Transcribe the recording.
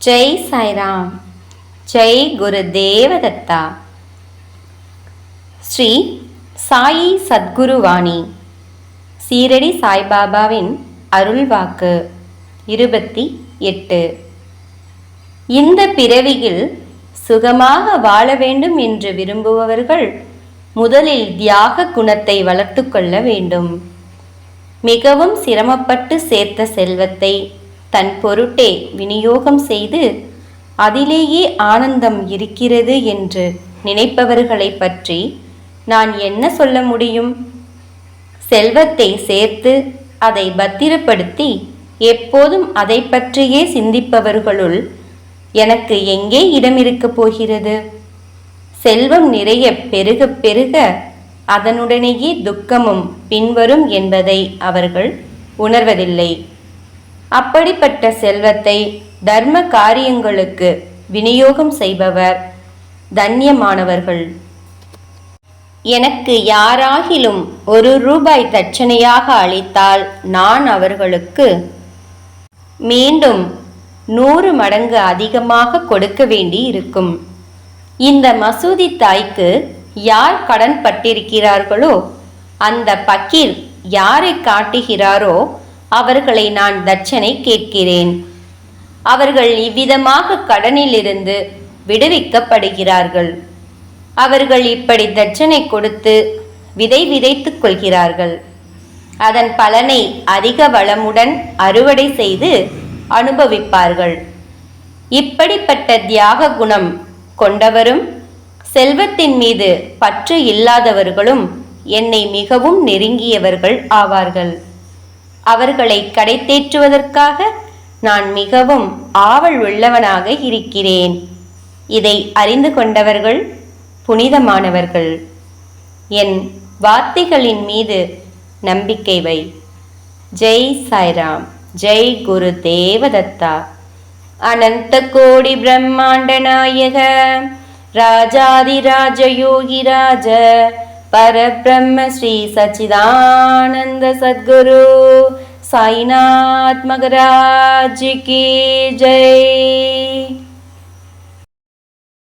ஜெய் சாய்ராம். ஜெய் குரு தேவதத்தா. ஸ்ரீ சாயி சத்குருவாணி. சீரடி சாய்பாபாவின் அருள்வாக்கு இருபத்தி எட்டு. இந்த பிறவியில் சுகமாக வாழ வேண்டும் என்று விரும்புபவர்கள் முதலில் தியாக குணத்தை வளர்த்து கொள்ள வேண்டும். மிகவும் சிரமப்பட்டு சேர்த்த செல்வத்தை தன் பொருட்டே விநியோகம் செய்து அதிலேயே ஆனந்தம் இருக்கிறது என்று நினைப்பவர்களை பற்றி நான் என்ன சொல்ல முடியும் செல்வத்தை சேர்த்து அதை பத்திரப்படுத்தி எப்போதும் அதை பற்றியே சிந்திப்பவர்களுள் எனக்கு எங்கே இடம் இருக்கப் போகிறது செல்வம் நிறைய பெருக பெருக அதனுடனேயே துக்கமும் பின்வரும் என்பதை அவர்கள் உணர்வதில்லை. அப்படிப்பட்ட செல்வத்தை தர்ம காரியங்களுக்கு விநியோகம் செய்பவர் தன்யமானவர்கள். எனக்கு யாராகிலும் ஒரு ரூபாய் தட்சணையாக அளித்தால் நான் அவர்களுக்கு மீண்டும் நூறு மடங்கு அதிகமாக கொடுக்க வேண்டி இருக்கும் இந்த மசூதி தாய்க்கு யார் கடன் பட்டிருக்கிறார்களோ அந்த பக்கீர் யாரை காட்டுகிறாரோ அவர்களை நான் தட்சனை கேட்கிறேன். அவர்கள் இவ்விதமாக கடனிலிருந்து விடுவிக்கப்படுகிறார்கள். அவர்கள் இப்படி தட்சணை கொடுத்து விதை விதைத்துக் கொள்கிறார்கள். அதன் பலனை அதிக வளமுடன் அறுவடை செய்து அனுபவிப்பார்கள். இப்படிப்பட்ட தியாக குணம் கொண்டவரும் செல்வத்தின் மீது பற்று இல்லாதவர்களும் என்னை மிகவும் நெருங்கியவர்கள் ஆவார்கள். அவர்களை கடைத்தேற்றுவதற்காக நான் மிகவும் ஆவல் உள்ளவனாக இருக்கிறேன். இதை அறிந்து கொண்டவர்கள் புனிதமானவர்கள். என் வார்த்தைகளின் மீது நம்பிக்கை வை. ஜெய் சாய்ராம் ஜெய் குரு தேவதத்தா. அனந்த கோடி பிரம்மாண்ட நாயக ராஜாதிராஜ யோகிராஜ பரபிரம்ம ஸ்ரீ சச்சிதானந்த சத்குரு. சாய்நாத் மகராஜ் கி ஜெய்.